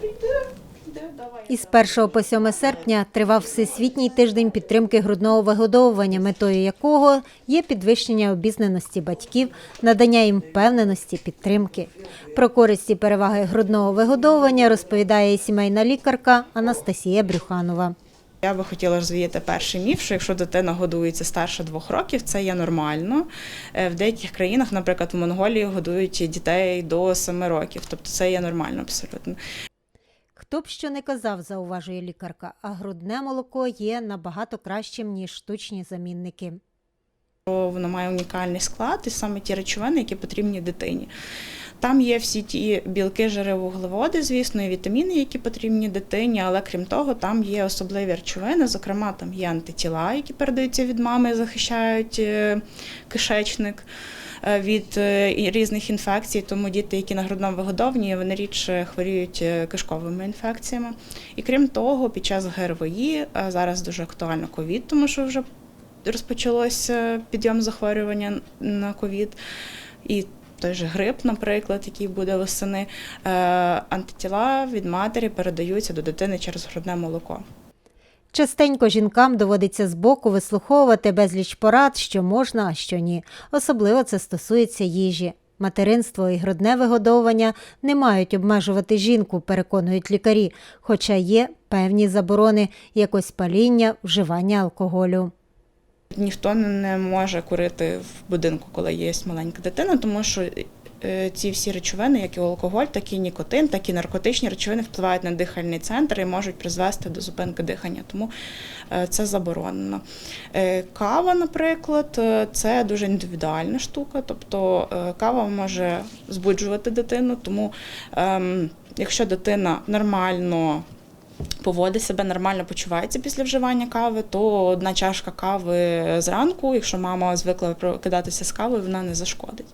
прийде. Із 1 по 7 серпня тривав Всесвітній тиждень підтримки грудного вигодовування, метою якого є підвищення обізнаності батьків, надання їм впевненості, підтримки. Про користь і переваги грудного вигодовування розповідає і сімейна лікарка Анастасія Брюханова. Я би хотіла розвіяти перший міф, що якщо дитина годується старше двох років, це є нормально. Е, В деяких країнах, наприклад, в Монголії годують дітей до семи років, тобто це є нормально абсолютно. Хто б що не казав, зауважує лікарка, а грудне молоко є набагато кращим, ніж штучні замінники. Воно має унікальний склад і саме ті речовини, які потрібні дитині. Там є всі ті білки, жири, вуглеводи, звісно, і вітаміни, які потрібні дитині, але крім того, там є особливі речовини. Зокрема, там є антитіла, які передаються від мами, захищають е, кишечник е, від е, різних інфекцій. Тому діти, які на грудному вигодовні, вони рідше хворіють кишковими інфекціями. І крім того, під час ГРВІ зараз дуже актуально ковід, тому що вже розпочалося підйом захворювання на ковід. І той же грип, наприклад, який буде восени, е, антитіла від матері передаються до дитини через грудне молоко. Частенько жінкам доводиться збоку вислуховувати безліч порад, що можна, а що ні. Особливо це стосується їжі. Материнство і грудне вигодовування не мають обмежувати жінку, переконують лікарі, хоча є певні заборони, як ось паління, вживання алкоголю. Ніхто не може курити в будинку, коли є маленька дитина, тому що е, ці всі речовини, як і алкоголь, так і нікотин, так і наркотичні речовини впливають на дихальний центр і можуть призвести до зупинки дихання. Тому е, це заборонено. Е, Кава, наприклад, це дуже індивідуальна штука, тобто кава може збуджувати дитину, тому ем, якщо дитина нормально поводить себе нормально, почувається після вживання кави, то одна чашка кави зранку, якщо мама звикла прокидатися з кавою, вона не зашкодить.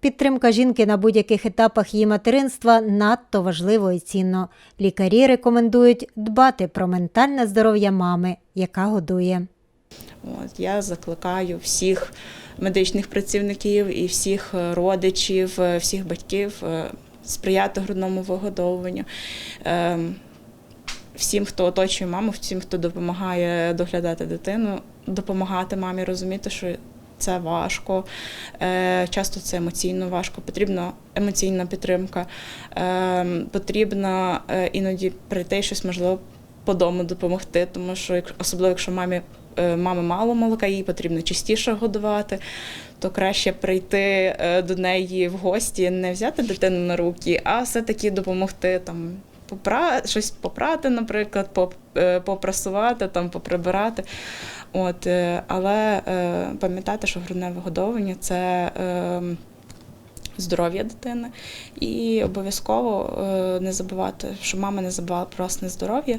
Підтримка жінки на будь-яких етапах її материнства надто важливо і цінно. Лікарі рекомендують дбати про ментальне здоров'я мами, яка годує. От я закликаю всіх медичних працівників і всіх е, родичів, е, всіх батьків е, сприяти грудному вигодовуванню. Ем, Всім, хто оточує маму, всім, хто допомагає доглядати дитину, допомагати мамі розуміти, що це важко, е, часто це емоційно важко, потрібна емоційна підтримка, е, потрібно е, іноді прийти щось можливо по дому допомогти, тому що особливо якщо мамі е, мами мало молока, їй потрібно частіше годувати, то краще прийти е, до неї в гості, не взяти дитину на руки, а все-таки допомогти там. Попра... щось попрати, наприклад, е, попрасувати, там, поприбирати. От, але пам'ятати, що грудне вигодовування це здоров'я дитини. І обов'язково не забувати, що мама не забувала про власне здоров'я.